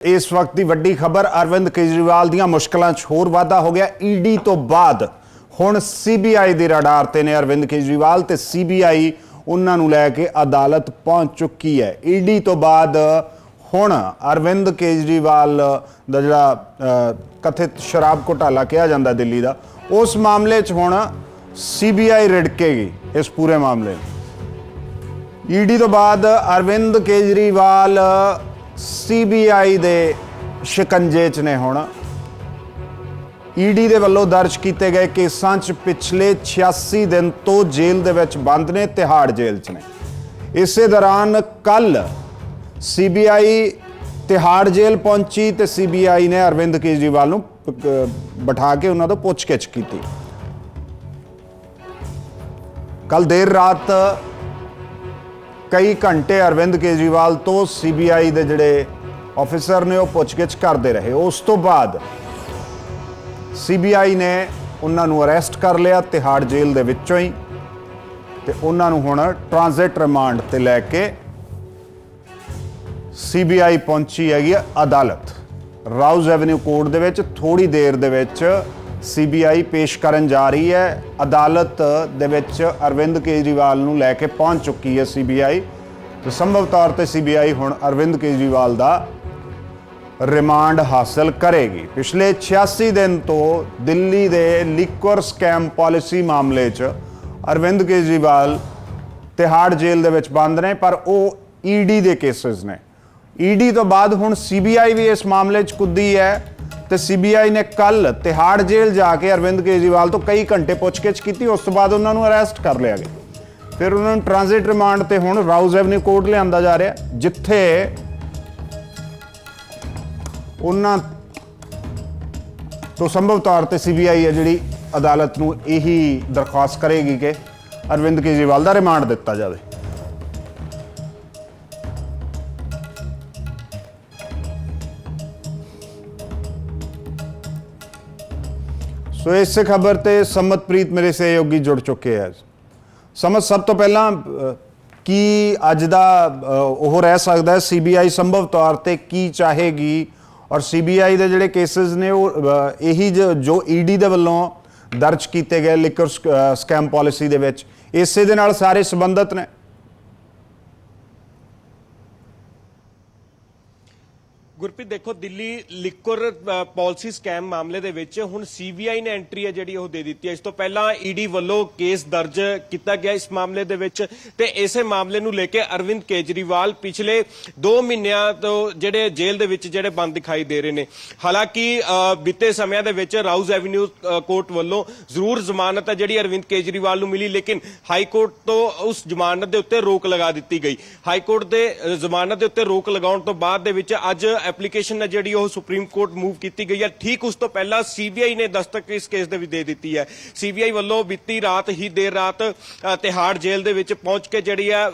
ਇਸ ਵਕਤ ਦੀ ਵੱਡੀ ਖਬਰ ਅਰਵਿੰਦ ਕੇਜਰੀਵਾਲ ਦੀਆਂ ਮੁਸ਼ਕਲਾਂ 'ਚ ਹੋਰ ਵਾਧਾ ਹੋ ਗਿਆ। ਈਡੀ ਤੋਂ ਬਾਅਦ ਹੁਣ ਸੀਬੀਆਈ ਦੇ ਰਡਾਰ ਤੇ ਨੇ ਅਰਵਿੰਦ ਕੇਜਰੀਵਾਲ ਤੇ ਸੀਬੀਆਈ ਉਹਨਾਂ ਨੂੰ ਲੈ ਕੇ ਅਦਾਲਤ ਪਹੁੰਚ ਚੁੱਕੀ ਹੈ। ਈਡੀ ਤੋਂ ਬਾਅਦ ਹੁਣ ਅਰਵਿੰਦ ਕੇਜਰੀਵਾਲ ਦਾ ਜਿਹੜਾ ਕਥਿਤ ਸ਼ਰਾਬ ਘੁਟਾਲਾ ਕਿਹਾ ਜਾਂਦਾ ਦਿੱਲੀ ਦਾ, ਉਸ ਮਾਮਲੇ 'ਚ ਹੁਣ ਸੀਬੀਆਈ ਰਿੜਕੇਗੀ ਇਸ ਪੂਰੇ ਮਾਮਲੇ ਨੂੰ। ਈਡੀ ਤੋਂ ਬਾਅਦ ਅਰਵਿੰਦ ਕੇਜਰੀਵਾਲ ਸੀਬੀਆਈ ਦੇ ਸ਼ਿਕੰਜੇ 'ਚ ਨੇ ਹੁਣ। ਈਡੀ ਦੇ ਵੱਲੋਂ ਦਰਜ ਕੀਤੇ ਗਏ ਕੇਸਾਂ 'ਚ ਪਿਛਲੇ 86 ਦਿਨ ਤੋਂ ਜੇਲ੍ਹ ਦੇ ਵਿੱਚ ਬੰਦ ਨੇ, ਤਿਹਾੜ ਜੇਲ੍ਹ 'ਚ ਨੇ। ਇਸੇ ਦੌਰਾਨ ਕੱਲ ਸੀਬੀਆਈ ਤਿਹਾੜ ਜੇਲ੍ਹ ਪਹੁੰਚੀ ਤੇ ਸੀਬੀਆਈ ਨੇ ਅਰਵਿੰਦ ਕੇਜਰੀਵਾਲ ਨੂੰ ਬਿਠਾ ਕੇ ਉਹਨਾਂ ਤੋਂ ਪੁੱਛਗਿੱਛ ਕੀਤੀ। ਕੱਲ ਦੇਰ ਰਾਤ ਕਈ ਘੰਟੇ ਅਰਵਿੰਦ ਕੇਜਰੀਵਾਲ ਤੋਂ ਸੀਬੀਆਈ ਦੇ ਜਿਹੜੇ ਆਫੀਸਰ ਨੇ ਉਹ ਪੁੱਛਗਿੱਛ ਕਰਦੇ ਰਹੇ। ਉਸ ਤੋਂ ਬਾਅਦ ਸੀਬੀਆਈ ਨੇ ਉਹਨਾਂ ਨੂੰ ਅਰੈਸਟ ਕਰ ਲਿਆ ਤਿਹਾੜ ਜੇਲ੍ਹ ਦੇ ਵਿੱਚੋਂ ਹੀ ਤੇ ਉਹਨਾਂ ਨੂੰ ਹੁਣ ਟ੍ਰਾਂਜ਼ਿਟ ਰਿਮਾਂਡ ਤੇ ਲੈ ਕੇ ਸੀਬੀਆਈ ਪਹੁੰਚੀ ਹੈਗੀ ਹੈ ਅਦਾਲਤ। ਰਾਉਜ਼ ਐਵਨਿਊ ਕੋਰਟ ਦੇ ਵਿੱਚ ਥੋੜੀ ਦੇਰ ਦੇ ਵਿੱਚ ਸੀਬੀਆਈ ਪੇਸ਼ ਕਰਨ ਜਾ ਰਹੀ ਹੈ। ਅਦਾਲਤ ਦੇ ਵਿੱਚ ਅਰਵਿੰਦ ਕੇਜਰੀਵਾਲ ਨੂੰ ਲੈ ਕੇ ਪਹੁੰਚ ਚੁੱਕੀ ਹੈ ਸੀਬੀਆਈ। ਤੇ ਸੰਭਵ ਤੌਰ ਤੇ ਸੀਬੀਆਈ ਹੁਣ ਅਰਵਿੰਦ ਕੇਜਰੀਵਾਲ ਦਾ ਰਿਮਾਂਡ ਹਾਸਲ ਕਰੇਗੀ। ਪਿਛਲੇ 86 ਦਿਨ ਤੋਂ ਦਿੱਲੀ ਦੇ ਲਿਕਵਰ ਸਕੈਮ ਪਾਲਿਸੀ ਮਾਮਲੇ 'ਚ ਅਰਵਿੰਦ ਕੇਜਰੀਵਾਲ ਤਿਹਾੜ ਜੇਲ੍ਹ ਦੇ ਵਿੱਚ ਬੰਦ ਨੇ, ਪਰ ਉਹ ਈਡੀ ਦੇ ਕੇਸਸ ਨੇ। ਈਡੀ ਤੋਂ ਬਾਅਦ ਹੁਣ ਸੀਬੀਆਈ ਵੀ ਇਸ ਮਾਮਲੇ 'ਚ ਕੁੱਦੀ ਹੈ। ਤੇ ਸੀਬੀਆਈ ਨੇ ਕੱਲ ਤਿਹਾੜ ਜੇਲ੍ਹ ਜਾ ਕੇ ਅਰਵਿੰਦ ਕੇਜਰੀਵਾਲ ਤੋਂ ਕਈ ਘੰਟੇ ਪੁੱਛਗਿੱਛ ਕੀਤੀ, ਉਸ ਤੋਂ ਬਾਅਦ ਉਹਨਾਂ ਨੂੰ ਅਰੈਸਟ ਕਰ ਲਿਆ ਗਿਆ। ਫਿਰ ਉਹਨਾਂ ਨੂੰ ਟ੍ਰਾਂਜ਼ਿਟ ਰਿਮਾਂਡ ਤੇ ਹੁਣ ਰਾਉਜ਼ ਐਵਨਿਊ ਕੋਰਟ ਲਿਆਂਦਾ ਜਾ ਰਿਹਾ, ਜਿੱਥੇ ਉਹਨਾਂ ਤੋਂ ਸੰਭਵ ਤੌਰ ਤੇ ਸੀਬੀਆਈ ਹੈ ਜਿਹੜੀ ਅਦਾਲਤ ਨੂੰ ਇਹੀ ਦਰਖਾਸਤ ਕਰੇਗੀ ਕਿ ਅਰਵਿੰਦ ਕੇਜਰੀਵਾਲ ਦਾ ਰਿਮਾਂਡ ਦਿੱਤਾ ਜਾਵੇ। ਸੋ ਇਸ ਖਬਰ ਤੇ ਸਮਤਪ੍ਰੀਤ ਮੇਰੇ ਸਹਿਯੋਗੀ ਜੁੜ ਚੁੱਕੇ ਹੈ ਸਮਝ ਸਭ ਤੋਂ ਪਹਿਲਾਂ ਕੀ ਅੱਜ ਦਾ ਉਹ ਰਹਿ ਸਕਦਾ ਹੈ? ਸੀਬੀਆਈ ਸੰਭਵ ਤੌਰ ਤੇ ਕੀ ਚਾਹੇਗੀ? ਔਰ ਸੀਬੀਆਈ ਦੇ ਜਿਹੜੇ ਕੇਸਸ ਨੇ, ਉਹ ਇਹੀ ਜੋ- ਜੋ ਈਡੀ ਦੇ ਵੱਲੋਂ ਦਰਜ ਕੀਤੇ ਗਏ ਲਿਕਰ ਸਕੈਮ ਪਾਲਿਸੀ ਦੇ ਵਿੱਚ, ਇਸੇ ਦੇ ਨਾਲ ਸਾਰੇ ਸੰਬੰਧਿਤ ਨੇ। ਗੁਰਪ੍ਰੀਤ, ਦੇਖੋ, ਦਿੱਲੀ ਲਿਕਵਰ ਪਾਲਿਸੀ ਸਕੈਮ ਮਾਮਲੇ ਦੇ ਵਿੱਚ ਹੁਣ ਸੀਬੀਆਈ ਨੇ ਐਂਟਰੀ ਹੈ ਜਿਹੜੀ ਉਹ ਦੇ ਦਿੱਤੀ ਹੈ। ਇਸ ਤੋਂ ਪਹਿਲਾਂ ਈਡੀ ਵੱਲੋਂ ਕੇਸ ਦਰਜ ਕੀਤਾ ਗਿਆ ਇਸ ਮਾਮਲੇ ਦੇ ਵਿੱਚ ਤੇ ਇਸੇ ਮਾਮਲੇ ਨੂੰ ਲੈ ਕੇ ਅਰਵਿੰਦ ਕੇਜਰੀਵਾਲ ਪਿਛਲੇ 2 ਮਹੀਨਿਆਂ ਤੋਂ ਜਿਹੜੇ ਜੇਲ੍ਹ ਦੇ ਵਿੱਚ ਜਿਹੜੇ ਬੰਦ ਦਿਖਾਈ ਦੇ ਰਹੇ ਨੇ। ਹਾਲਾਂਕਿ ਬੀਤੇ ਸਮਿਆਂ ਦੇ ਵਿੱਚ ਰਾਉਜ਼ ਐਵਨਿਊ ਕੋਰਟ ਵੱਲੋਂ ਜ਼ਰੂਰ ਜ਼ਮਾਨਤ ਹੈ ਜਿਹੜੀ ਅਰਵਿੰਦ ਕੇਜਰੀਵਾਲ ਨੂੰ ਮਿਲੀ, ਲੇਕਿਨ ਹਾਈ ਕੋਰਟ ਤੋਂ ਉਸ ਜ਼ਮਾਨਤ ਦੇ ਉੱਤੇ ਰੋਕ ਲਗਾ ਦਿੱਤੀ ਗਈ। ਹਾਈ ਕੋਰਟ ਦੇ ਜ਼ਮਾਨਤ ਦੇ ਉੱਤੇ ਰੋਕ ਲਗਾਉਣ ਤੋਂ ਬਾਅਦ ਦੇ ਵਿੱਚ ਅੱਜ ਐਪਲੀਕੇਸ਼ਨ ਹੈ ਜਿਹੜੀ ਉਹ ਸੁਪਰੀਮ ਕੋਰਟ ਮੂਵ ਕੀਤੀ ਗਈ ਹੈ, ਠੀਕ ਉਸ ਤੋਂ ਪਹਿਲਾਂ ਸੀਬੀਆਈ ਨੇ ਦਸਤਕ ਇਸ ਕੇਸ ਦੇ ਵਿੱਚ ਦੇ ਦਿੱਤੀ ਹੈ। ਸੀਬੀਆਈ ਵੱਲੋਂ ਬੀਤੀ ਰਾਤ ਹੀ ਦੇਰ ਰਾਤ ਤਿਹਾੜ ਜੇਲ੍ਹ ਦੇ ਵਿੱਚ ਪਹੁੰਚ ਕੇ ਜਿਹੜੀ ਹੈ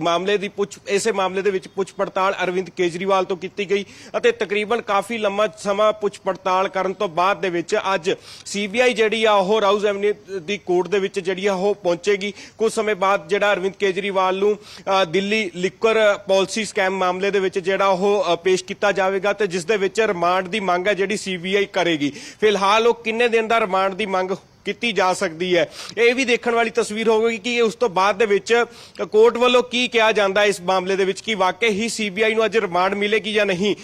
ਮਾਮਲੇ ਦੀ ਪੁੱਛ, ਇਸੇ ਮਾਮਲੇ ਦੇ ਵਿੱਚ ਪੁੱਛ ਪੜਤਾਲ ਅਰਵਿੰਦ ਕੇਜਰੀਵਾਲ ਤੋਂ ਕੀਤੀ ਗਈ ਅਤੇ ਤਕਰੀਬਨ ਕਾਫੀ ਲੰਮਾ ਸਮਾਂ ਪੁੱਛ ਪੜਤਾਲ ਕਰਨ ਤੋਂ ਬਾਅਦ ਦੇ ਵਿੱਚ ਅੱਜ ਸੀਬੀਆਈ ਜਿਹੜੀ ਆ ਉਹ ਰਾਉਜ਼ ਐਵਨਿਊ ਦੀ ਕੋਰਟ ਦੇ ਵਿੱਚ ਜਿਹੜੀ ਆ ਉਹ ਪਹੁੰਚੇਗੀ। ਕੁਝ ਸਮੇਂ ਬਾਅਦ ਜਿਹੜਾ ਅਰਵਿੰਦ ਕੇਜਰੀਵਾਲ ਨੂੰ ਦਿੱਲੀ ਲਿਕਵਰ ਪਾਲਿਸੀ ਸਕੈਮ ਮਾਮਲੇ ਦੇ ਵਿੱਚ ਜਿਹੜਾ ਉਹ ਪੇਸ਼ ਕੀਤਾ ਜਾਵੇਗਾ ਤੇ ਜਿਸ ਦੇ ਵਿੱਚ ਰਿਮਾਂਡ ਦੀ ਮੰਗ ਹੈ ਜਿਹੜੀ ਸੀਬੀਆਈ ਕਰੇਗੀ। ਫਿਲਹਾਲ ਉਹ ਕਿੰਨੇ ਦਿਨ ਦਾ ਰਿਮਾਂਡ ਦੀ ਮੰਗ ਕੀਤੀ ਜਾ ਸਕਦੀ ਹੈ। ਇਹ ਵੀ ਦੇਖਣ ਵਾਲੀ ਤਸਵੀਰ ਹੋਵੇਗੀ ਕਿ ਉਸ ਤੋਂ ਬਾਅਦ ਦੇ ਵਿੱਚ ਕੋਰਟ ਵੱਲੋਂ ਕੀ ਕਿਹਾ ਜਾਂਦਾ ਇਸ ਮਾਮਲੇ ਦੇ ਵਿੱਚ, ਕਿ ਵਾਕਈ ਹੀ ਸੀਬੀਆਈ ਨੂੰ ਅੱਜ ਰਿਮਾਂਡ ਮਿਲੇਗੀ ਜਾਂ ਨਹੀਂ।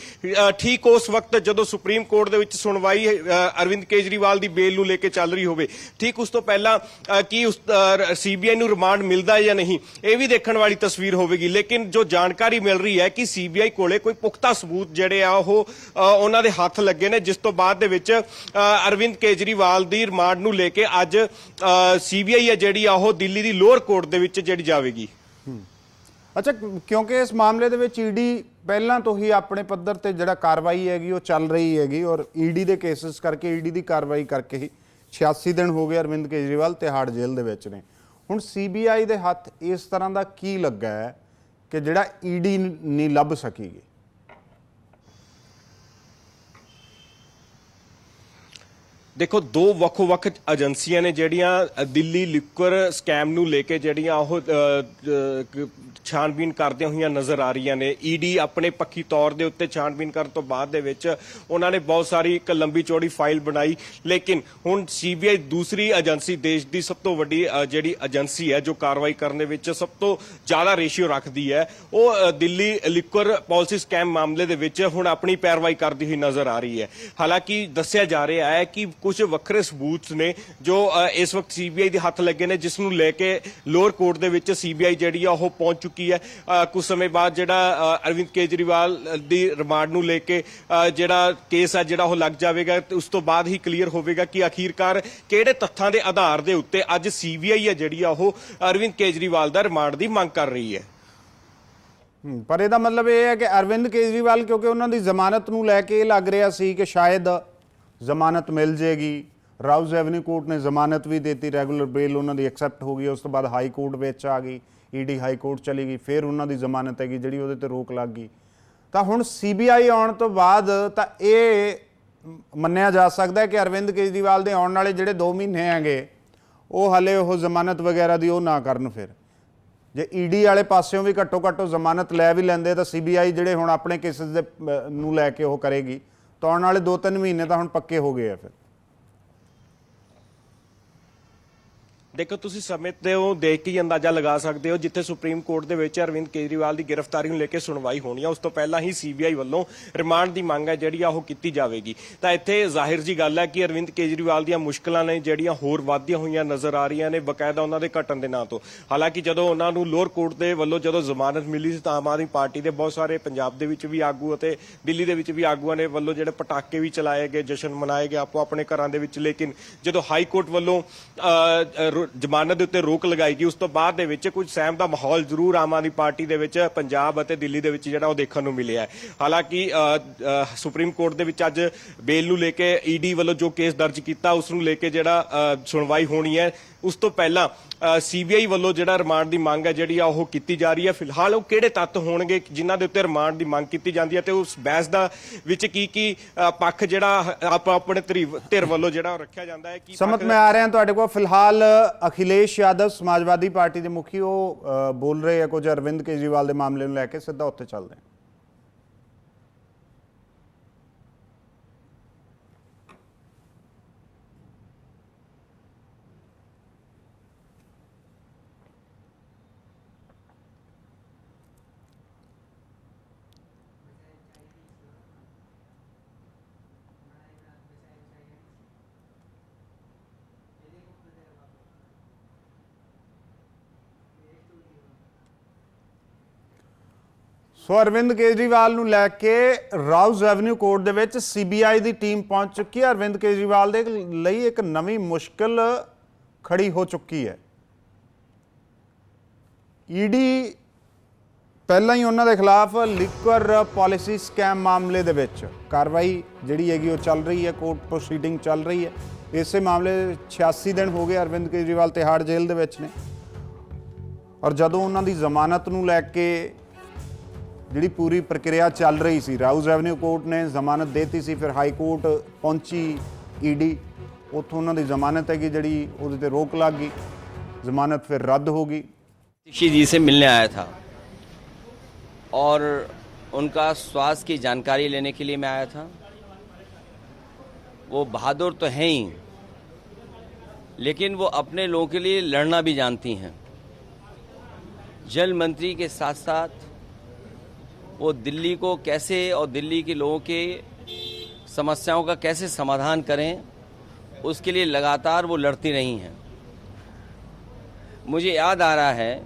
ਠੀਕ ਉਸ ਵਕਤ ਜਦੋਂ ਸੁਪਰੀਮ ਕੋਰਟ ਦੇ ਵਿੱਚ ਸੁਣਵਾਈ ਅਰਵਿੰਦ ਕੇਜਰੀਵਾਲ ਦੀ ਬੇਲ ਨੂੰ ਲੈ ਕੇ ਚੱਲ ਰਹੀ ਹੋਵੇ, ਠੀਕ ਉਸ ਤੋਂ ਪਹਿਲਾਂ ਕੀ ਉਸ ਸੀਬੀਆਈ ਨੂੰ ਰਿਮਾਂਡ ਮਿਲਦਾ ਹੈ ਜਾਂ ਨਹੀਂ, ਇਹ ਵੀ ਦੇਖਣ ਵਾਲੀ ਤਸਵੀਰ ਹੋਵੇਗੀ। ਲੇਕਿਨ ਜੋ ਜਾਣਕਾਰੀ ਮਿਲ ਰਹੀ ਹੈ ਕਿ ਸੀਬੀਆਈ ਕੋਲੇ ਕੋਈ ਪੁਖਤਾ ਸਬੂਤ ਜਿਹੜੇ ਆ ਉਹ ਉਹਨਾਂ ਦੇ ਹੱਥ ਲੱਗੇ ਨੇ, ਜਿਸ ਤੋਂ ਬਾਅਦ ਦੇ ਵਿੱਚ ਅਰਵਿੰਦ ਕੇਜਰੀਵਾਲ ਦੀ ਰਿਮਾਂਡ ਨੂੰ ਲੈ ਕੇ ਅੱਜ ਸੀਬੀਆਈ ਹੈ ਜਿਹੜੀ ਆ, ਉਹ ਦਿੱਲੀ ਦੀ ਲੋਅਰ ਕੋਰਟ ਦੇ ਵਿੱਚ ਜਿਹੜੀ ਜਾਵੇਗੀ। ਅੱਛਾ, ਕਿਉਂਕਿ ਇਸ ਮਾਮਲੇ ਦੇ ਵਿੱਚ ਈਡੀ ਪਹਿਲਾਂ ਤੋਂ ਹੀ ਆਪਣੇ ਪੱਧਰ ਤੇ ਜਿਹੜਾ ਕਾਰਵਾਈ ਹੈਗੀ, ਉਹ ਚੱਲ ਰਹੀ ਹੈਗੀ ਔਰ ਈਡੀ ਦੇ ਕੇਸਸ ਕਰਕੇ ਈਡੀ ਦੀ ਕਾਰਵਾਈ ਕਰਕੇ ਹੀ 86 ਦਿਨ ਹੋ ਗਏ ਅਰਵਿੰਦ ਕੇਜਰੀਵਾਲ ਤਿਹਾੜ ਜੇਲ੍ਹ ਦੇ ਵਿੱਚ ਨੇ। ਹੁਣ ਸੀਬੀਆਈ ਦੇ ਹੱਥ ਇਸ ਤਰ੍ਹਾਂ ਦਾ ਕੀ ਲੱਗਾ ਹੈ ਕਿ ਜਿਹੜਾ ਈਡੀ ਨਹੀਂ ਲੱਭ ਸਕੀਗੀ? ਦੇਖੋ, ਦੋ ਵੱਖੋ-ਵੱਖ ਏਜੰਸੀਆਂ ਨੇ ਜਿਹੜੀਆਂ ਦਿੱਲੀ ਲਿਕਵਰ ਸਕੈਮ ਨੂੰ ਲੈ ਕੇ ਜਿਹੜੀਆਂ ਉਹ ਛਾਣਬੀਨ ਕਰਦੀਆਂ ਹੋਈਆਂ ਨਜ਼ਰ ਆ ਰਹੀਆਂ ਨੇ। ਈਡੀ ਆਪਣੇ ਪੱਖੀ ਤੌਰ ਦੇ ਉੱਤੇ ਛਾਣਬੀਨ ਕਰਨ ਤੋਂ ਬਾਅਦ ਦੇ ਵਿੱਚ ਉਹਨਾਂ ਨੇ ਬਹੁਤ ਸਾਰੀ ਇੱਕ ਲੰਬੀ ਚੌੜੀ ਫਾਈਲ ਬਣਾਈ। ਲੇਕਿਨ ਹੁਣ ਸੀਬੀਆਈ ਦੂਸਰੀ ਏਜੰਸੀ ਦੇਸ਼ ਦੀ ਸਭ ਤੋਂ ਵੱਡੀ ਜਿਹੜੀ ਏਜੰਸੀ ਹੈ, ਜੋ ਕਾਰਵਾਈ ਕਰਨ ਦੇ ਵਿੱਚ ਸਭ ਤੋਂ ਜ਼ਿਆਦਾ ਰੇਸ਼ੀਓ ਰੱਖਦੀ ਹੈ, ਉਹ ਦਿੱਲੀ ਲਿਕਵਰ ਪਾਲਿਸੀ ਸਕੈਮ ਮਾਮਲੇ ਦੇ ਵਿੱਚ ਹੁਣ ਆਪਣੀ ਪੈਰਵਾਈ ਕਰਦੀ ਹੋਈ ਨਜ਼ਰ ਆ ਰਹੀ ਹੈ। ਹਾਲਾਂਕਿ ਦੱਸਿਆ ਜਾ ਰਿਹਾ ਹੈ ਕਿ ਕੁਝ ਵੱਖਰੇ ਸਬੂਤ ਨੇ ਜੋ ਇਸ ਵਕਤ ਸੀਬੀਆਈ ਦੇ ਹੱਥ ਲੱਗੇ ਨੇ ਜਿਸ ਨੂੰ ਲੈ ਕੇ ਲੋਅਰ ਕੋਰਟ ਦੇ ਵਿੱਚ ਸੀਬੀਆਈ ਜਿਹੜੀ ਆ ਉਹ ਪਹੁੰਚ ਚੁੱਕੀ ਹੈ। ਅ, ਕੁਝ ਸਮੇਂ ਬਾਅਦ ਜਿਹੜਾ ਅਰਵਿੰਦ ਕੇਜਰੀਵਾਲ ਦੀ ਰਿਮਾਂਡ ਨੂੰ ਲੈ ਕੇ ਜਿਹੜਾ ਕੇਸ ਆ ਜਿਹੜਾ ਉਹ ਲੱਗ ਜਾਵੇਗਾ ਤੇ ਉਸ ਤੋਂ ਬਾਅਦ ਹੀ ਕਲੀਅਰ ਹੋਵੇਗਾ ਕਿ ਆਖੀਰਕਾਰ ਕਿਹੜੇ ਤੱਥਾਂ ਦੇ ਆਧਾਰ ਦੇ ਉੱਤੇ ਅੱਜ ਸੀਬੀਆਈ ਹੈ ਜਿਹੜੀ ਆ ਉਹ ਅਰਵਿੰਦ ਕੇਜਰੀਵਾਲ ਦਾ ਰਿਮਾਂਡ ਦੀ ਮੰਗ ਕਰ ਰਹੀ ਹੈ ਪਰ ਇਹਦਾ ਮਤਲਬ ਇਹ ਹੈ ਕਿ ਅਰਵਿੰਦ ਕੇਜਰੀਵਾਲ ਕਿਉਂਕਿ ਉਹਨਾਂ ਦੀ ਜ਼ਮਾਨਤ ਨੂੰ ਲੈ ਕੇ ਇਹ ਲੱਗ ਰਿਹਾ ਸੀ ਕਿ ਸ਼ਾਇਦ ਜ਼ਮਾਨਤ ਮਿਲ ਜੇਗੀ। ਰਾਉਜ਼ ਐਵਨਿਊ ਕੋਰਟ ਨੇ ਜ਼ਮਾਨਤ ਵੀ ਦਿੱਤੀ, ਰੈਗੂਲਰ ਬੇਲ ਉਹਨਾਂ ਦੀ ਐਕਸੈਪਟ ਹੋ ਗਈ, ਉਸ ਤੋਂ ਬਾਅਦ ਹਾਈ ਕੋਰਟ ਵਿੱਚ ਆ ਗਈ, ਈਡੀ ਹਾਈ ਕੋਰਟ ਚਲੀ ਗਈ, ਫਿਰ ਉਹਨਾਂ ਦੀ ਜ਼ਮਾਨਤ ਹੈਗੀ ਜਿਹੜੀ ਉਹਦੇ ਤੇ ਰੋਕ ਲੱਗ ਗਈ। ਤਾਂ ਹੁਣ ਸੀਬੀਆਈ ਆਉਣ ਤੋਂ ਬਾਅਦ ਤਾਂ ਇਹ ਮੰਨਿਆ ਜਾ ਸਕਦਾ ਹੈ ਕਿ ਅਰਵਿੰਦ ਕੇਜਰੀਵਾਲ ਦੇ ਆਉਣ ਵਾਲੇ ਜਿਹੜੇ 2 ਮਹੀਨੇ ਹੈਗੇ, ਉਹ ਹਲੇ ਉਹ ਜ਼ਮਾਨਤ ਵਗੈਰਾ ਦੀ ਉਹ ਨਾ ਕਰਨ ਫਿਰ। ਜੇ ਈਡੀ ਵਾਲੇ ਪਾਸਿਓਂ ਵੀ ਘੱਟੋ ਘੱਟ ਉਹ ਜ਼ਮਾਨਤ ਲੈ ਵੀ ਲੈਂਦੇ ਤਾਂ ਸੀਬੀਆਈ ਜਿਹੜੇ ਹੁਣ ਆਪਣੇ ਕੇਸਿਸ ਦੇ ਨੂੰ ਲੈ ਕੇ ਉਹ ਕਰੇਗੀ। ਤਾਂ ਆਉਣ ਵਾਲੇ 2-3 ਮਹੀਨੇ ਤਾਂ ਹੁਣ ਪੱਕੇ ਹੋ ਗਏ ਆ ਫਿਰ। ਦੇਖੋ, ਤੁਸੀਂ ਸਮੇਂ ਤੇ ਉਹ ਦੇਖ ਕੇ ਹੀ ਅੰਦਾਜ਼ਾ ਲਗਾ ਸਕਦੇ ਹੋ, ਜਿੱਥੇ ਸੁਪਰੀਮ ਕੋਰਟ ਦੇ ਵਿੱਚ ਅਰਵਿੰਦ ਕੇਜਰੀਵਾਲ ਦੀ ਗ੍ਰਿਫਤਾਰੀ ਨੂੰ ਲੈ ਕੇ ਸੁਣਵਾਈ ਹੋਣੀ ਆ। ਉਸ ਤੋਂ ਪਹਿਲਾਂ ਹੀ ਸੀਬੀਆਈ ਵੱਲੋਂ ਰਿਮਾਂਡ ਦੀ ਮੰਗ ਹੈ, ਜਿਹੜੀ ਆ ਉਹ ਕੀਤੀ ਜਾਵੇਗੀ। ਤਾਂ ਇੱਥੇ ਜ਼ਾਹਿਰ ਜੀ ਗੱਲ ਹੈ ਕਿ ਅਰਵਿੰਦ ਕੇਜਰੀਵਾਲ ਦੀਆਂ ਮੁਸ਼ਕਲਾਂ ਨੇ ਜਿਹੜੀਆਂ ਹੋਰ ਵੱਧਦੀਆਂ ਹੋਈਆਂ ਨਜ਼ਰ ਆ ਰਹੀਆਂ ਨੇ ਬਕਾਇਦਾ ਉਹਨਾਂ ਦੇ ਘਟਣ ਦੇ ਨਾਂ ਤੋਂ। ਹਾਲਾਂਕਿ ਜਦੋਂ ਉਹਨਾਂ ਨੂੰ ਲੋਅਰ ਕੋਰਟ ਦੇ ਵੱਲੋਂ ਜਦੋਂ ਜ਼ਮਾਨਤ ਮਿਲੀ ਸੀ ਤਾਂ ਆਮ ਆਦਮੀ ਪਾਰਟੀ ਦੇ ਬਹੁਤ ਸਾਰੇ ਪੰਜਾਬ ਦੇ ਵਿੱਚ ਵੀ ਆਗੂ ਅਤੇ ਦਿੱਲੀ ਦੇ ਵਿੱਚ ਵੀ ਆਗੂਆਂ ਨੇ ਵੱਲੋਂ ਜਿਹੜੇ ਪਟਾਕੇ ਵੀ ਚਲਾਏ ਗਏ, ਜਸ਼ਨ ਮਨਾਏ ਗਏ ਆਪੋ ਆਪਣੇ ਘਰਾਂ ਦੇ ਵਿੱਚ। ਲੇਕਿਨ ਜਦੋਂ ਹਾਈ ਕੋਰਟ ਵੱਲੋਂ ਜ਼ਮਾਨਤ ਦੇ ਉੱਤੇ ਰੋਕ ਲਗਾਈ ਗਈ, ਉਸ ਤੋਂ ਬਾਅਦ ਦੇ ਵਿੱਚ ਕੁਝ ਸਹਿਮ ਦਾ ਮਾਹੌਲ ਜ਼ਰੂਰ ਆਮ ਆਦਮੀ ਪਾਰਟੀ ਦੇ ਵਿੱਚ, ਪੰਜਾਬ ਅਤੇ ਦਿੱਲੀ ਦੇ ਵਿੱਚ ਜਿਹੜਾ ਉਹ ਦੇਖਣ ਨੂੰ ਮਿਲਿਆ ਹੈ। ਹਾਲਾਂਕਿ ਸੁਪਰੀਮ ਕੋਰਟ ਦੇ ਵਿੱਚ ਅੱਜ ਬੇਲ ਨੂੰ ਲੈ ਕੇ ਈਡੀ ਵੱਲੋਂ ਜੋ ਕੇਸ ਦਰਜ ਕੀਤਾ, ਉਸ ਨੂੰ ਲੈ ਕੇ ਜਿਹੜਾ ਸੁਣਵਾਈ ਹੋਣੀ ਹੈ ਉਸ ਤੋਂ ਪਹਿਲਾਂ ਸੀਬੀਆਈ ਵੱਲੋਂ ਜਿਹੜਾ ਰਿਮਾਂਡ ਦੀ ਮੰਗ ਹੈ ਜਿਹੜੀ ਆ ਉਹ ਕੀਤੀ ਜਾ ਰਹੀ ਹੈ। ਫਿਲਹਾਲ ਉਹ ਕਿਹੜੇ ਤੱਤ ਹੋਣਗੇ ਜਿਨ੍ਹਾਂ ਦੇ ਉੱਤੇ ਰਿਮਾਂਡ ਦੀ ਮੰਗ ਕੀਤੀ ਜਾਂਦੀ ਹੈ ਤੇ ਉਸ ਬਹਿਸ ਦਾ ਵਿੱਚ ਕੀ ਕੀ ਪੱਖ ਜਿਹੜਾ ਆਪ ਆਪਣੇ ਧਰੀ- ਵੱਲੋਂ ਜਿਹੜਾ ਉਹ ਰੱਖਿਆ ਜਾਂਦਾ ਹੈ ਕੀ ਸਮਤ ਮੈਂ ਆ ਰਿਹਾ ਤੁਹਾਡੇ ਕੋਲ। ਫਿਲਹਾਲ ਅਖਿਲੇਸ਼ ਯਾਦਵ ਸਮਾਜਵਾਦੀ ਪਾਰਟੀ ਦੇ ਮੁਖੀ ਉਹ ਬੋਲ ਰਹੇ ਆ ਕੁਝ ਅਰਵਿੰਦ ਕੇਜਰੀਵਾਲ ਦੇ ਮਾਮਲੇ ਨੂੰ ਲੈ ਕੇ ਸਿੱਧਾ ਉੱਥੇ ਚੱਲਦੇ ਹਾਂ। ਸੋ ਅਰਵਿੰਦ ਕੇਜਰੀਵਾਲ ਨੂੰ ਲੈ ਕੇ ਰਾਉਜ਼ ਐਵਨਿਊ ਕੋਰਟ ਦੇ ਵਿੱਚ ਸੀਬੀਆਈ ਦੀ ਟੀਮ ਪਹੁੰਚ ਚੁੱਕੀ ਹੈ। ਅਰਵਿੰਦ ਕੇਜਰੀਵਾਲ ਦੇ ਲਈ ਇੱਕ ਨਵੀਂ ਮੁਸ਼ਕਲ ਖੜੀ ਹੋ ਚੁੱਕੀ ਹੈ। ਈਡੀ ਪਹਿਲਾਂ ਹੀ ਉਹਨਾਂ ਦੇ ਖਿਲਾਫ ਲਿਕਵਰ ਪਾਲਿਸੀ ਸਕੈਮ ਮਾਮਲੇ ਦੇ ਵਿੱਚ ਕਾਰਵਾਈ ਜਿਹੜੀ ਹੈਗੀ ਉਹ ਚੱਲ ਰਹੀ ਹੈ, ਕੋਰਟ ਪ੍ਰੋਸੀਡਿੰਗ ਚੱਲ ਰਹੀ ਹੈ। ਇਸੇ ਮਾਮਲੇ ਦੇ 86 ਦਿਨ ਹੋ ਗਏ ਅਰਵਿੰਦ ਕੇਜਰੀਵਾਲ ਤਿਹਾੜ ਜੇਲ੍ਹ ਦੇ ਵਿੱਚ ਨੇ। ਔਰ ਜਦੋਂ ਉਹਨਾਂ ਦੀ ਜ਼ਮਾਨਤ ਨੂੰ ਲੈ ਕੇ ਜਿਹੜੀ ਪੂਰੀ ਪ੍ਰਕਿਰਿਆ ਚੱਲ ਰਹੀ ਸੀ ਰਾਉਜ਼ ਐਵਨਿਊ ਕੋਰਟ ਨੇ ਜ਼ਮਾਨਤ ਦੇਤੀ ਸੀ ਫਿਰ ਹਾਈ ਕੋਰਟ ਪਹੁੰਚੀ ਈਡੀ ਉੱਥੋਂ ਉਹਨਾਂ ਦੀ ਜ਼ਮਾਨਤ ਹੈਗੀ ਜਿਹੜੀ ਉਹਦੇ ਤੇ ਰੋਕ ਲੱਗ ਗਈ ਜ਼ਮਾਨਤ ਫਿਰ ਰੱਦ ਹੋ ਗਈ ऋषि जी से मिलने आया था और उनका स्वास्थ्य की जानकारी लेने के लिए मैं आया था वो बहादुर तो हैं ही लेकिन वो अपने लोगों के लिए लड़ना भी जानती हैं जल मंत्री के साथ साथ वो दिल्ली को कैसे और दिल्ली के लोगों के समस्याओं का कैसे समाधान करें, उसके लिए लगातार वो लड़ती रही हैं। मुझे याद आ रहा है,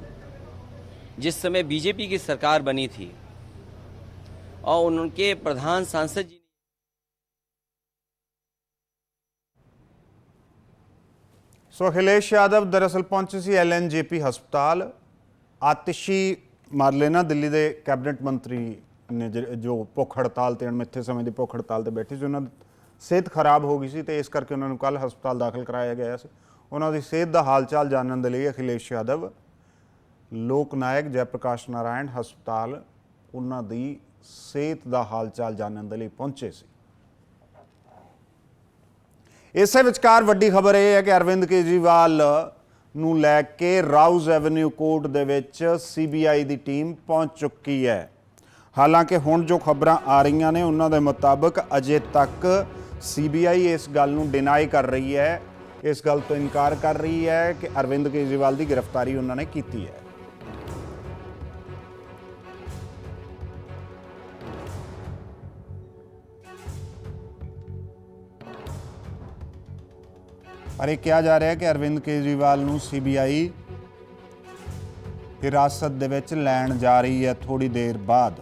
जिस समय बीजेपी की सरकार बनी थी, और उनके प्रधान सांसद जी सो अखिलेश यादव दरअसल पहुँचे C L N J P अस्पताल, आतिशी ਆਤਿਸ਼ੀ ਮਾਰਲੇਨਾ ਦਿੱਲੀ ਦੇ ਕੈਬਨਿਟ ਮੰਤਰੀ ਨੇ ਜਿ- ਜੋ ਭੁੱਖ ਹੜਤਾਲ ਤੇ ਅਣਮਿੱਥੇ ਸਮੇਂ ਦੀ ਭੁੱਖ ਹੜਤਾਲ ਤੇ ਬੈਠੇ ਸੀ, ਉਹਨਾਂ ਦੀ ਸਿਹਤ ਖਰਾਬ ਹੋ ਗਈ ਸੀ ਤੇ ਇਸ ਕਰਕੇ ਉਹਨਾਂ ਨੂੰ ਕੱਲ ਹਸਪਤਾਲ ਦਾਖਲ ਕਰਾਇਆ ਗਿਆ ਸੀ। ਉਹਨਾਂ ਦੀ ਸਿਹਤ ਦਾ ਹਾਲਚਾਲ ਜਾਣਨ ਦੇ ਲਈ ਅਖਿਲੇਸ਼ ਯਾਦਵ ਲੋਕ ਨਾਇਕ ਜੈਪ੍ਰਕਾਸ਼ ਨਾਰਾਇਣ ਹਸਪਤਾਲ ਉਹਨਾਂ ਦੀ ਸਿਹਤ ਦਾ ਹਾਲਚਾਲ ਜਾਣਨ ਦੇ ਲਈ ਪਹੁੰਚੇ ਸੀ। ਇਸੇ ਵਿਚਕਾਰ ਵੱਡੀ ਖਬਰ ਇਹ ਹੈ ਕਿ ਅਰਵਿੰਦ ਕੇਜਰੀਵਾਲ ਨੂੰ ਲੈ ਕੇ ਰਾਊਜ਼ ਐਵਨਿਊ ਕੋਰਟ ਦੇ ਵਿੱਚ ਸੀਬੀਆਈ ਦੀ ਟੀਮ ਪਹੁੰਚ ਚੁੱਕੀ ਹੈ। ਹਾਲਾਂਕਿ ਹੁਣ ਜੋ ਖਬਰਾਂ ਆ ਰਹੀਆਂ ਨੇ, ਉਹਨਾਂ ਦੇ ਮੁਤਾਬਕ ਅਜੇ ਤੱਕ ਸੀਬੀਆਈ ਇਸ ਗੱਲ ਨੂੰ ਡਿਨਾਈ ਕਰ ਰਹੀ ਹੈ। ਇਸ ਗੱਲ ਤੋਂ ਇਨਕਾਰ ਕਰ ਰਹੀ ਹੈ ਕਿ ਅਰਵਿੰਦ ਕੇਜਰੀਵਾਲ ਦੀ ਗ੍ਰਿਫਤਾਰੀ ਉਹਨਾਂ ਨੇ ਕੀਤੀ ਹੈ। ਪਰ ਇਹ ਕਿਹਾ ਜਾ ਰਿਹਾ ਹੈ ਕਿ ਅਰਵਿੰਦ ਕੇਜਰੀਵਾਲ ਨੂੰ ਸੀਬੀਆਈ ਹਿਰਾਸਤ ਦੇ ਵਿੱਚ ਲੈਣ ਜਾ ਰਹੀ ਹੈ ਥੋੜੀ ਦੇਰ ਬਾਅਦ।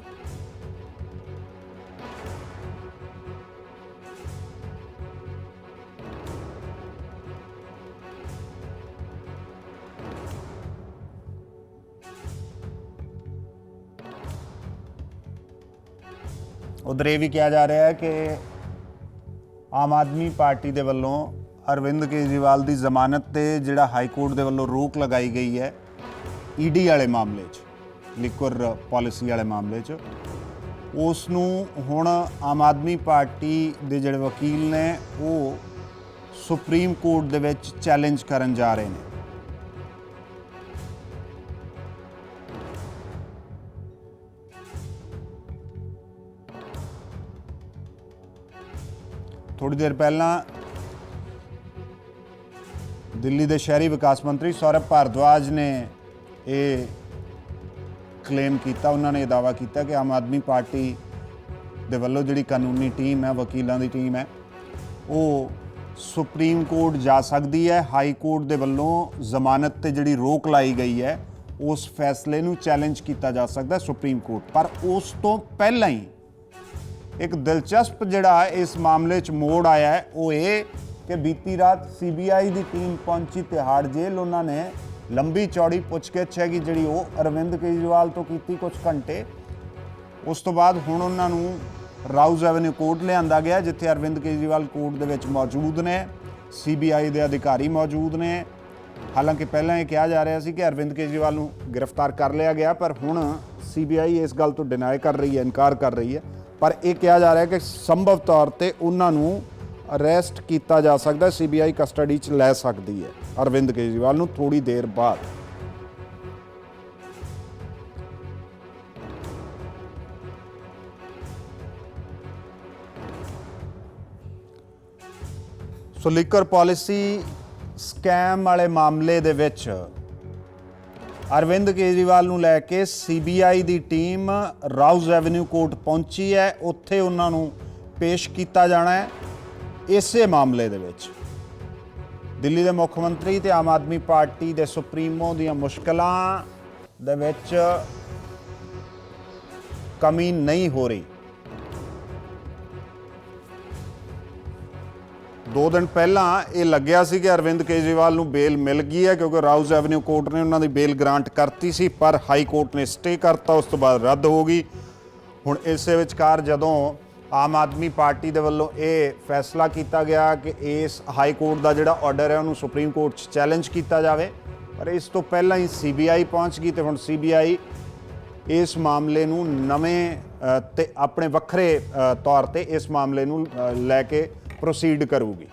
ਉਧਰ ਇਹ ਵੀ ਕਿਹਾ ਜਾ ਰਿਹਾ ਹੈ ਕਿ ਆਮ ਆਦਮੀ ਪਾਰਟੀ ਦੇ ਵੱਲੋਂ ਅਰਵਿੰਦ ਕੇਜਰੀਵਾਲ ਦੀ ਜ਼ਮਾਨਤ ਤੇ ਜਿਹੜਾ ਹਾਈ ਕੋਰਟ ਦੇ ਵੱਲੋਂ ਰੋਕ ਲਗਾਈ ਗਈ ਹੈ ਈਡੀ ਵਾਲੇ ਮਾਮਲੇ 'ਚ ਲਿਕਵਰ ਪਾਲਿਸੀ ਵਾਲੇ ਮਾਮਲੇ 'ਚ। ਉਸ ਨੂੰ ਹੁਣ ਆਮ ਆਦਮੀ ਪਾਰਟੀ ਦੇ ਜਿਹੜੇ ਵਕੀਲ ਨੇ, ਉਹ ਸੁਪਰੀਮ ਕੋਰਟ ਦੇ ਵਿੱਚ ਚੈਲੰਜ ਕਰਨ ਜਾ ਰਹੇ ਨੇ। ਥੋੜੀ ਦੇਰ ਪਹਿਲਾਂ ਦਿੱਲੀ ਦੇ ਸ਼ਹਿਰੀ ਵਿਕਾਸ ਮੰਤਰੀ ਸੌਰਭ ਭਾਰਦਵਾਜ ਨੇ ਇਹ ਕਲੇਮ ਕੀਤਾ, ਉਹਨਾਂ ਨੇ ਇਹ ਦਾਵਾ ਕੀਤਾ ਕਿ ਆਮ ਆਦਮੀ ਪਾਰਟੀ ਦੇ ਵੱਲੋਂ ਜਿਹੜੀ ਕਾਨੂੰਨੀ ਟੀਮ ਹੈ, ਵਕੀਲਾਂ ਦੀ ਟੀਮ ਹੈ, ਉਹ ਸੁਪਰੀਮ ਕੋਰਟ ਜਾ ਸਕਦੀ ਹੈ, ਹਾਈ ਕੋਰਟ ਦੇ ਵੱਲੋਂ ਜ਼ਮਾਨਤ ਤੇ ਜਿਹੜੀ ਰੋਕ ਲਾਈ ਗਈ ਹੈ, ਉਸ ਫੈਸਲੇ ਨੂੰ ਚੈਲੰਜ ਕੀਤਾ ਜਾ ਸਕਦਾ ਸੁਪਰੀਮ ਕੋਰਟ। ਪਰ ਉਸ ਤੋਂ ਪਹਿਲਾਂ ਹੀ ਇੱਕ ਦਿਲਚਸਪ ਜਿਹੜਾ ਇਸ ਮਾਮਲੇ 'ਚ ਮੋੜ ਆਇਆ ਹੈ, ਉਹ ਇਹ ਕਿ ਬੀਤੀ ਰਾਤ ਸੀਬੀਆਈ ਦੀ ਟੀਮ ਪਹੁੰਚੀ ਤਿਹਾੜ ਜੇਲ੍ਹ ਉਹਨਾਂ ਨੇ ਲੰਬੀ ਚੌੜੀ ਪੁੱਛਗਿੱਛ ਹੈਗੀ, ਜਿਹੜੀ ਉਹ ਅਰਵਿੰਦ ਕੇਜਰੀਵਾਲ ਤੋਂ ਕੀਤੀ ਕੁਝ ਘੰਟੇ। ਉਸ ਤੋਂ ਬਾਅਦ ਹੁਣ ਉਹਨਾਂ ਨੂੰ ਰਾਉਜ਼ ਐਵਨਿਊ ਕੋਰਟ ਲਿਆਂਦਾ ਗਿਆ, ਜਿੱਥੇ ਅਰਵਿੰਦ ਕੇਜਰੀਵਾਲ ਕੋਰਟ ਦੇ ਵਿੱਚ ਮੌਜੂਦ ਨੇ, ਸੀਬੀਆਈ ਦੇ ਅਧਿਕਾਰੀ ਮੌਜੂਦ ਨੇ। ਹਾਲਾਂਕਿ ਪਹਿਲਾਂ ਇਹ ਕਿਹਾ ਜਾ ਰਿਹਾ ਸੀ ਕਿ ਅਰਵਿੰਦ ਕੇਜਰੀਵਾਲ ਨੂੰ ਗ੍ਰਿਫਤਾਰ ਕਰ ਲਿਆ ਗਿਆ, ਪਰ ਹੁਣ ਸੀਬੀਆਈ ਇਸ ਗੱਲ ਤੋਂ ਡਿਨਾਈ ਕਰ ਰਹੀ ਹੈ, ਇਨਕਾਰ ਕਰ ਰਹੀ ਹੈ। ਪਰ ਇਹ ਕਿਹਾ ਜਾ ਰਿਹਾ ਹੈ ਕਿ ਸੰਭਵ ਤੌਰ ਤੇ ਉਹਨਾਂ ਨੂੰ ਅਰੈਸਟ ਕੀਤਾ ਜਾ ਸਕਦਾ, ਸੀਬੀਆਈ ਕਸਟਡੀ 'ਚ ਲੈ ਸਕਦੀ ਹੈ। ਅਰਵਿੰਦ ਕੇਜਰੀਵਾਲ ਨੂੰ ਥੋੜੀ ਦੇਰ ਬਾਅਦ। ਸੋ ਲਿਕਰ ਪਾਲਿਸੀ ਸਕੈਮ ਵਾਲੇ ਮਾਮਲੇ ਦੇ ਵਿੱਚ ਅਰਵਿੰਦ ਕੇਜਰੀਵਾਲ ਨੂੰ ਲੈ ਕੇ ਸੀਬੀਆਈ ਦੀ ਟੀਮ ਰਾਉਜ਼ ਰੈਵਨਿਊ ਕੋਰਟ ਪਹੁੰਚੀ ਹੈ। ਉੱਥੇ ਉਹਨਾਂ ਨੂੰ ਪੇਸ਼ ਕੀਤਾ ਜਾਣਾ ਹੈ। ਇਸੇ ਮਾਮਲੇ ਦੇ ਵਿੱਚ ਦਿੱਲੀ ਦੇ ਮੁੱਖ ਮੰਤਰੀ ਤੇ ਆਮ ਆਦਮੀ ਪਾਰਟੀ ਦੇ ਸੁਪਰੀਮੋ ਦੀਆਂ ਮੁਸ਼ਕਲਾਂ ਦੇ ਵਿੱਚ ਕਮੀ ਨਹੀਂ ਹੋ ਰਹੀ। ਦੋ ਦਿਨ ਪਹਿਲਾਂ ਇਹ ਲੱਗਿਆ ਸੀ ਕਿ ਅਰਵਿੰਦ ਕੇਜਰੀਵਾਲ ਨੂੰ ਬੇਲ ਮਿਲ ਗਈ ਹੈ ਕਿਉਂਕਿ ਰਾਉਜ਼ ਐਵਨਿਊ ਕੋਰਟ ਨੇ ਉਹਨਾਂ ਦੀ ਬੇਲ ਗ੍ਰਾਂਟ ਕਰਤੀ ਸੀ, ਪਰ ਹਾਈ ਕੋਰਟ ਨੇ ਸਟੇ ਕਰਤਾ, ਉਸ ਤੋਂ ਬਾਅਦ ਰੱਦ ਹੋ ਗਈ। ਹੁਣ ਇਸੇ ਵਿਚਕਾਰ ਜਦੋਂ ਆਮ ਆਦਮੀ ਪਾਰਟੀ ਦੇ ਵੱਲੋਂ ਇਹ ਫੈਸਲਾ ਕੀਤਾ ਗਿਆ ਕਿ ਇਸ ਹਾਈ ਕੋਰਟ ਦਾ ਜਿਹੜਾ ਆਰਡਰ ਹੈ ਉਹਨੂੰ ਸੁਪਰੀਮ ਕੋਰਟ 'ਚ ਚੈਲੰਜ ਕੀਤਾ ਜਾਵੇ। ਪਰ ਇਸ ਤੋਂ ਪਹਿਲਾਂ ਹੀ ਸੀਬੀਆਈ ਪਹੁੰਚ ਗਈ ਤੇ ਹੁਣ ਸੀਬੀਆਈ ਇਸ ਮਾਮਲੇ ਨੂੰ ਨਵੇਂ ਅ, ਤੇ ਆਪਣੇ ਵੱਖਰੇ ਤੌਰ ਤੇ ਇਸ ਮਾਮਲੇ ਨੂੰ ਲੈ ਕੇ ਪ੍ਰੋਸੀਡ ਕਰੂਗੀ।